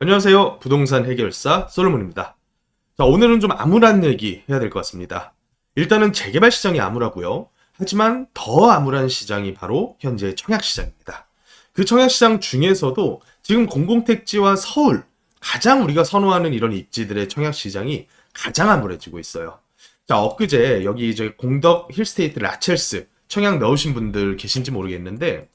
안녕하세요. 부동산 해결사 솔로몬입니다. 자, 오늘은 좀 암울한 얘기 해야 될 것 같습니다. 일단은 재개발 시장이 암울하고요. 하지만 더 암울한 시장이 바로 현재 청약 시장입니다. 그 청약 시장 중에서도 지금 공공택지와 서울 가장 우리가 선호하는 이런 입지들의 청약 시장이 가장 암울해지고 있어요. 자, 엊그제 여기 이제 공덕 힐스테이트 라첼스 청약 넣으신 분들 계신지 모르겠는데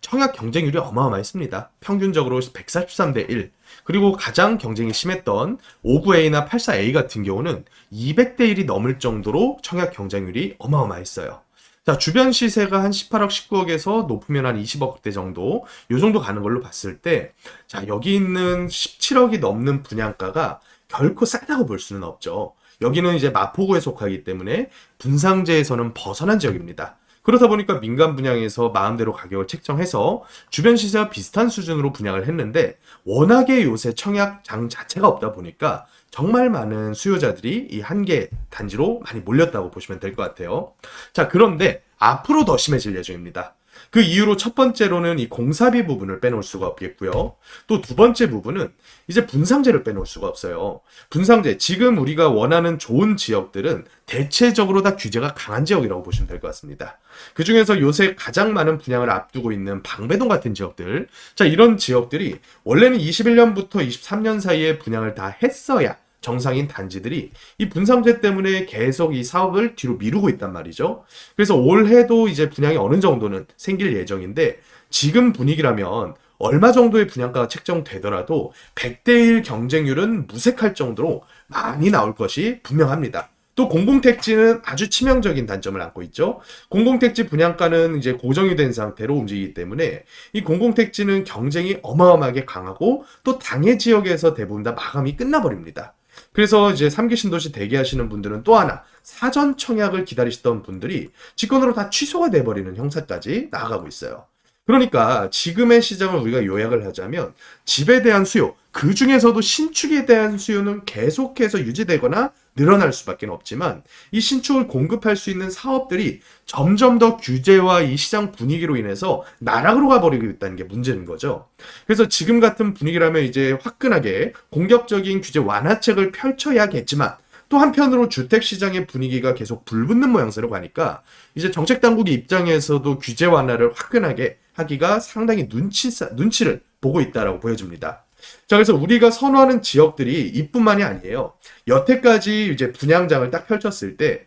청약 경쟁률이 어마어마했습니다. 평균적으로 143대 1. 그리고 가장 경쟁이 심했던 59A나 84A 같은 경우는 200대 1이 넘을 정도로 청약 경쟁률이 어마어마했어요. 자, 주변 시세가 한 18억, 19억에서 높으면 한 20억대 정도, 요 정도 가는 걸로 봤을 때, 자, 여기 있는 17억이 넘는 분양가가 결코 싸다고 볼 수는 없죠. 여기는 이제 마포구에 속하기 때문에 분상제에서는 벗어난 지역입니다. 그렇다 보니까 민간 분양에서 마음대로 가격을 책정해서 주변 시세와 비슷한 수준으로 분양을 했는데 워낙에 요새 청약장 자체가 없다 보니까 정말 많은 수요자들이 이 한 개 단지로 많이 몰렸다고 보시면 될 것 같아요. 자, 그런데 앞으로 더 심해질 예정입니다. 그 이유로 첫 번째로는 이 공사비 부분을 빼놓을 수가 없겠고요. 또 두 번째 부분은 이제 분상제를 빼놓을 수가 없어요. 분상제, 지금 우리가 원하는 좋은 지역들은 대체적으로 다 규제가 강한 지역이라고 보시면 될 것 같습니다. 그 중에서 요새 가장 많은 분양을 앞두고 있는 방배동 같은 지역들. 자, 이런 지역들이 원래는 21년부터 23년 사이에 분양을 다 했어야 정상인 단지들이 이 분상제 때문에 계속 이 사업을 뒤로 미루고 있단 말이죠. 그래서 올해도 이제 분양이 어느 정도는 생길 예정인데 지금 분위기라면 얼마 정도의 분양가가 책정되더라도 100대 1 경쟁률은 무색할 정도로 많이 나올 것이 분명합니다. 또 공공택지는 아주 치명적인 단점을 안고 있죠. 공공택지 분양가는 이제 고정이 된 상태로 움직이기 때문에 이 공공택지는 경쟁이 어마어마하게 강하고 또 당해 지역에서 대부분 다 마감이 끝나버립니다. 그래서 이제 3기 신도시 대기하시는 분들은 또 하나 사전 청약을 기다리시던 분들이 직권으로 다 취소가 돼버리는 형사까지 나아가고 있어요. 그러니까 지금의 시장을 우리가 요약을 하자면 집에 대한 수요, 그 중에서도 신축에 대한 수요는 계속해서 유지되거나 늘어날 수밖에 없지만 이 신축을 공급할 수 있는 사업들이 점점 더 규제와 이 시장 분위기로 인해서 나락으로 가버리고 있다는 게 문제인 거죠. 그래서 지금 같은 분위기라면 이제 화끈하게 공격적인 규제 완화책을 펼쳐야겠지만 또 한편으로 주택 시장의 분위기가 계속 불붙는 모양새로 가니까 이제 정책 당국의 입장에서도 규제 완화를 화끈하게 하기가 상당히 눈치 눈치를 보고 있다라고 보여집니다. 자, 그래서 우리가 선호하는 지역들이 이뿐만이 아니에요. 여태까지 이제 분양장을 딱 펼쳤을 때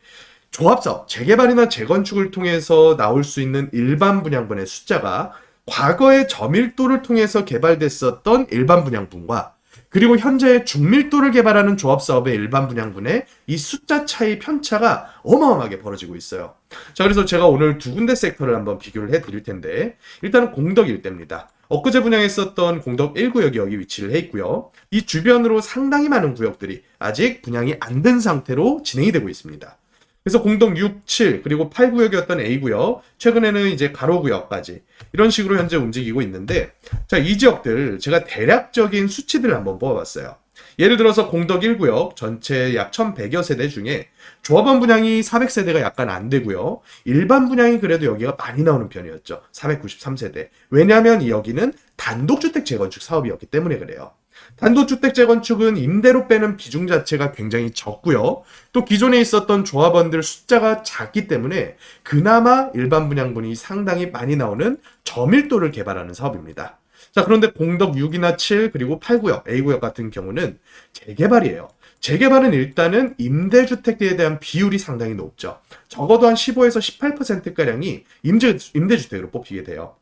조합사업, 재개발이나 재건축을 통해서 나올 수 있는 일반 분양분의 숫자가 과거의 저밀도를 통해서 개발됐었던 일반 분양분과 그리고 현재 중밀도를 개발하는 조합 사업의 일반 분양분의 이 숫자 차이 편차가 어마어마하게 벌어지고 있어요. 자, 그래서 제가 오늘 두 군데 섹터를 한번 비교를 해 드릴 텐데, 일단은 공덕 일대입니다. 엊그제 분양했었던 공덕 1구역이 여기 위치를 해 있고요. 이 주변으로 상당히 많은 구역들이 아직 분양이 안 된 상태로 진행이 되고 있습니다. 그래서 공동 6, 7 그리고 8구역이었던 A구역 최근에는 이제 가로구역까지 이런 식으로 현재 움직이고 있는데 자 이 지역들 제가 대략적인 수치들을 한번 뽑아봤어요. 예를 들어서 공덕 1구역 전체 약 1100여 세대 중에 조합원 분양이 400세대가 약간 안 되고요. 일반 분양이 그래도 여기가 많이 나오는 편이었죠. 493세대. 왜냐하면 여기는 단독주택 재건축 사업이었기 때문에 그래요. 단독주택 재건축은 임대로 빼는 비중 자체가 굉장히 적고요. 또 기존에 있었던 조합원들 숫자가 작기 때문에 그나마 일반 분양분이 상당히 많이 나오는 저밀도를 개발하는 사업입니다. 자, 그런데 공덕 6이나 7 그리고 8구역, A구역 같은 경우는 재개발이에요. 재개발은 일단은 임대주택에 대한 비율이 상당히 높죠. 적어도 한 15에서 18%가량이 임대, 임대주택으로 뽑히게 돼요.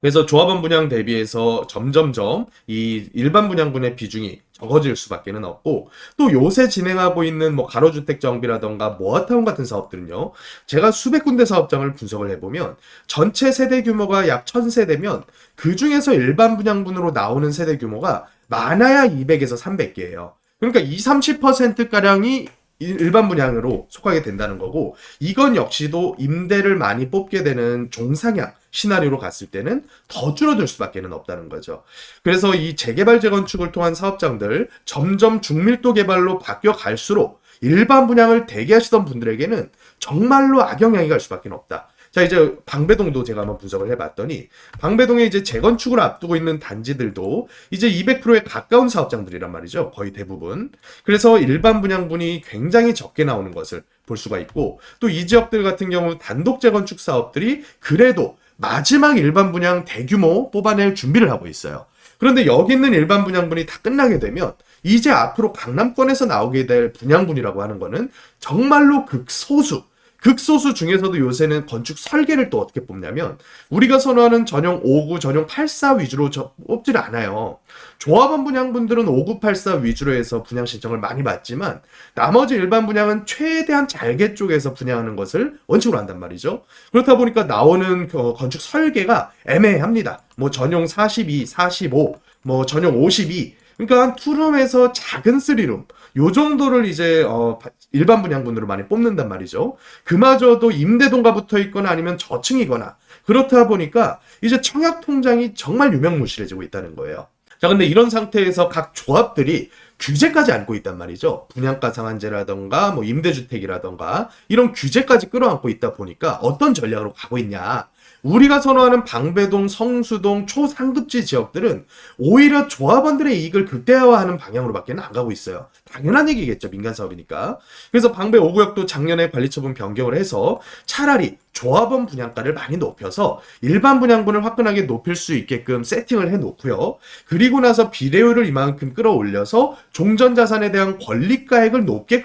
그래서 조합원 분양 대비해서 점점점 이 일반 분양분의 비중이 적어질 수밖에는 없고 또 요새 진행하고 있는 뭐 가로주택 정비라던가 모아타운 같은 사업들은요 제가 수백 군데 사업장을 분석을 해보면 전체 세대 규모가 약 1000세대면 그 중에서 일반 분양분으로 나오는 세대 규모가 많아야 200에서 300개예요. 그러니까 20, 30%가량이 일반 분양으로 속하게 된다는 거고 이건 역시도 임대를 많이 뽑게 되는 종상향 시나리오로 갔을 때는 더 줄어들 수밖에 없다는 거죠. 그래서 이 재개발 재건축을 통한 사업장들 점점 중밀도 개발로 바뀌어 갈수록 일반 분양을 대기하시던 분들에게는 정말로 악영향이 갈 수밖에 없다. 자, 이제 방배동도 제가 한번 분석을 해봤더니 방배동에 이제 재건축을 앞두고 있는 단지들도 이제 200%에 가까운 사업장들이란 말이죠. 거의 대부분. 그래서 일반 분양분이 굉장히 적게 나오는 것을 볼 수가 있고 또 이 지역들 같은 경우 단독 재건축 사업들이 그래도 마지막 일반 분양 대규모 뽑아낼 준비를 하고 있어요. 그런데 여기 있는 일반 분양분이 다 끝나게 되면 이제 앞으로 강남권에서 나오게 될 분양분이라고 하는 거는 정말로 극소수 극소수 중에서도 요새는 건축 설계를 또 어떻게 뽑냐면 우리가 선호하는 전용 59, 전용 84 위주로 저- 뽑질 않아요. 조합원 분양분들은 59, 84 위주로 해서 분양 신청을 많이 받지만 나머지 일반 분양은 최대한 잘개 쪽에서 분양하는 것을 원칙으로 한단 말이죠. 그렇다 보니까 나오는 그 건축 설계가 애매합니다. 뭐 전용 42, 45, 뭐 전용 52. 그러니까 한 투룸에서 작은 쓰리룸 요 정도를 이제 어, 일반 분양분으로 많이 뽑는단 말이죠. 그마저도 임대동과 붙어 있거나 아니면 저층이거나 그렇다 보니까 이제 청약 통장이 정말 유명무실해지고 있다는 거예요. 자, 근데 이런 상태에서 각 조합들이 규제까지 안고 있단 말이죠. 분양가 상한제라던가 뭐 임대주택이라던가 이런 규제까지 끌어안고 있다 보니까 어떤 전략으로 가고 있냐. 우리가 선호하는 방배동, 성수동, 초상급지 지역들은 오히려 조합원들의 이익을 극대화하는 방향으로밖에 안 가고 있어요. 당연한 얘기겠죠. 민간 사업이니까. 그래서 방배 5구역도 작년에 관리처분 변경을 해서 차라리 조합원 분양가를 많이 높여서 일반 분양분을 화끈하게 높일 수 있게끔 세팅을 해 놓고요. 그리고 나서 비례율을 이만큼 끌어올려서 종전자산에 대한 권리가액을 높게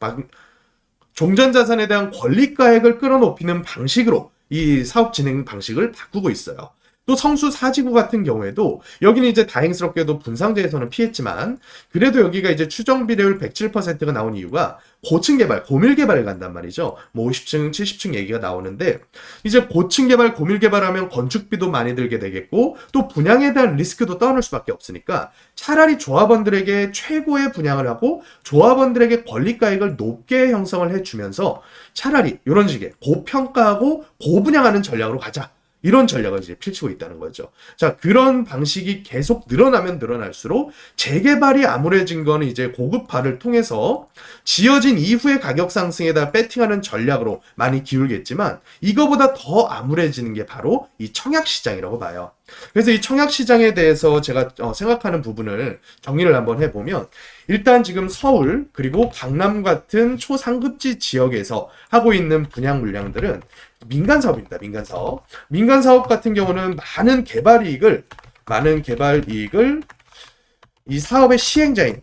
방- 종전자산에 대한 권리가액을 끌어높이는 방식으로 이 사업 진행 방식을 바꾸고 있어요. 또 성수 사지구 같은 경우에도 여기는 이제 다행스럽게도 분상제에서는 피했지만 그래도 여기가 이제 추정 비례율 107%가 나온 이유가 고층 개발, 고밀 개발을 간단 말이죠. 뭐 50층, 70층 얘기가 나오는데 이제 고층 개발, 고밀 개발하면 건축비도 많이 들게 되겠고 또 분양에 대한 리스크도 떠안을 수밖에 없으니까 차라리 조합원들에게 최고의 분양을 하고 조합원들에게 권리가액을 높게 형성을 해주면서 차라리 이런 식의 고평가하고 고분양하는 전략으로 가자. 이런 전략을 이제 펼치고 있다는 거죠. 자, 그런 방식이 계속 늘어나면 늘어날수록 재개발이 암울해진 거는 이제 고급화를 통해서 지어진 이후의 가격 상승에다 배팅하는 전략으로 많이 기울겠지만 이거보다 더 암울해지는 게 바로 이 청약 시장이라고 봐요. 그래서 이 청약 시장에 대해서 제가 어, 생각하는 부분을 정리를 한번 해보면 일단 지금 서울 그리고 강남 같은 초상급지 지역에서 하고 있는 분양 물량들은 민간 사업입니다. 민간 사업. 민간 사업 같은 경우는 많은 개발 이익을 많은 개발 이익을 이 사업의 시행자인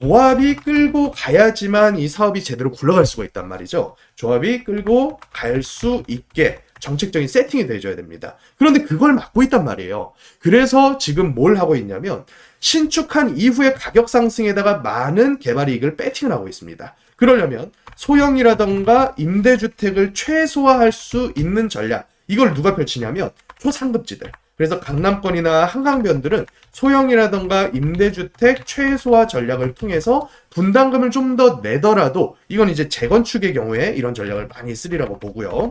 조합이 끌고 가야지만 이 사업이 제대로 굴러갈 수가 있단 말이죠. 조합이 끌고 갈 수 있게 정책적인 세팅이 돼줘야 됩니다. 그런데 그걸 막고 있단 말이에요. 그래서 지금 뭘 하고 있냐면 신축한 이후의 가격 상승에다가 많은 개발 이익을 배팅을 하고 있습니다. 그러려면 소형이라던가 임대주택을 최소화할 수 있는 전략 이걸 누가 펼치냐면 초상급지들 그래서 강남권이나 한강변들은 소형이라던가 임대주택 최소화 전략을 통해서 분담금을 좀 더 내더라도 이건 이제 재건축의 경우에 이런 전략을 많이 쓰리라고 보고요.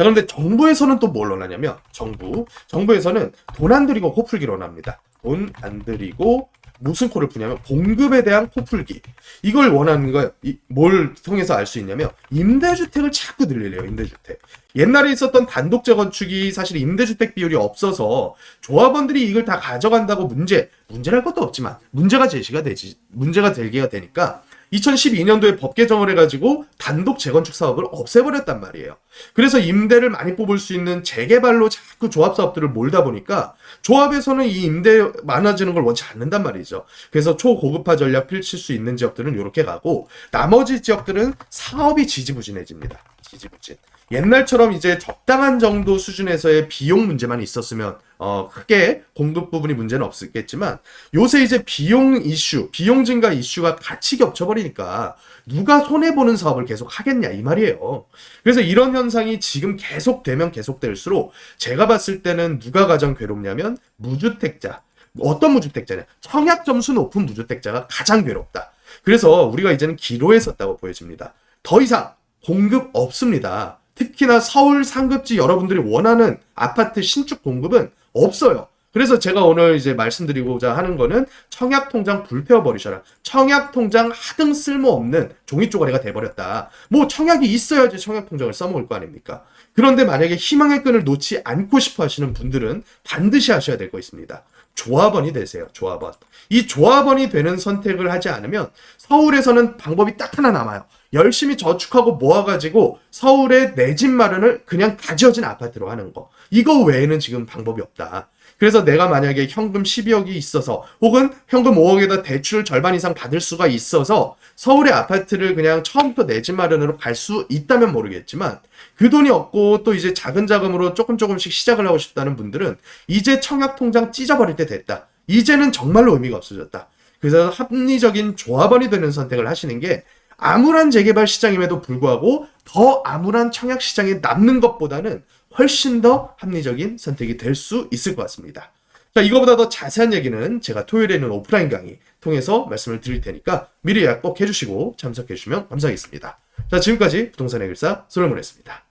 자, 그런데 정부에서는 또 뭘 원하냐면 정부 정부에서는 돈 안 들이고 코풀기를 원합니다. 돈 안 들이고 무슨 코를 푸냐면 공급에 대한 코풀기 이걸 원하는 거예요. 이- 뭘 통해서 알 수 있냐면 임대주택을 자꾸 늘리래요. 임대주택. 옛날에 있었던 단독 재건축이 사실 임대주택 비율이 없어서 조합원들이 이걸 다 가져간다고 문제 문제랄 것도 없지만 문제가 제시가 되지 문제가 되기가 되니까 2012년도에 법 개정을 해가지고 단독 재건축 사업을 없애버렸단 말이에요. 그래서 임대를 많이 뽑을 수 있는 재개발로 자꾸 조합 사업들을 몰다 보니까 조합에서는 이 임대 많아지는 걸 원치 않는단 말이죠. 그래서 초고급화 전략 펼칠 수 있는 지역들은 이렇게 가고 나머지 지역들은 사업이 지지부진해집니다. 지지부진. 옛날처럼 이제 적당한 정도 수준에서의 비용 문제만 있었으면 어 크게 공급 부분이 문제는 없었겠지만 요새 이제 비용 이슈, 비용 증가 이슈가 같이 겹쳐버리니까 누가 손해 보는 사업을 계속 하겠냐 이 말이에요. 그래서 이런 현상이 지금 계속되면 계속될수록 제가 봤을 때는 누가 가장 괴롭냐면 무주택자. 어떤 무주택자냐? 청약 점수 높은 무주택자가 가장 괴롭다. 그래서 우리가 이제는 기로에 섰다고 보여집니다. 더 이상 공급 없습니다. 특히나 서울 상급지 여러분들이 원하는 아파트 신축 공급은 없어요. 그래서 제가 오늘 이제 말씀드리고자 하는 거는 청약 통장 불태워 버리셔라. 청약 통장 하등 쓸모없는 종이 쪼가리가 돼 버렸다. 뭐 청약이 있어야지 청약 통장을 써먹을 거 아닙니까? 그런데 만약에 희망의 끈을 놓지 않고 싶어 하시는 분들은 반드시 하셔야 될 거 있습니다. 조합원이 되세요. 조합원. 이 조합원이 되는 선택을 하지 않으면 서울에서는 방법이 딱 하나 남아요. 열심히 저축하고 모아가지고 서울의 내 집 마련을 그냥 다 지어진 아파트로 하는 거. 이거 외에는 지금 방법이 없다. 그래서 내가 만약에 현금 12억이 있어서 혹은 현금 5억에다 대출 절반 이상 받을 수가 있어서 서울의 아파트를 그냥 처음부터 내 집 마련으로 갈 수 있다면 모르겠지만 그 돈이 없고 또 이제 작은 자금으로 조금 조금씩 시작을 하고 싶다는 분들은 이제 청약 통장 찢어버릴 때 됐다. 이제는 정말로 의미가 없어졌다. 그래서 합리적인 조합원이 되는 선택을 하시는 게 암울한 재개발 시장임에도 불구하고 더 암울한 청약 시장에 남는 것보다는 훨씬 더 합리적인 선택이 될 수 있을 것 같습니다. 자, 이거보다 더 자세한 얘기는 제가 토요일에는 오프라인 강의 통해서 말씀을 드릴 테니까 미리 꼭 해주시고 참석해 주시면 감사하겠습니다. 자, 지금까지 부동산 해결사 솔로몬이었습니다.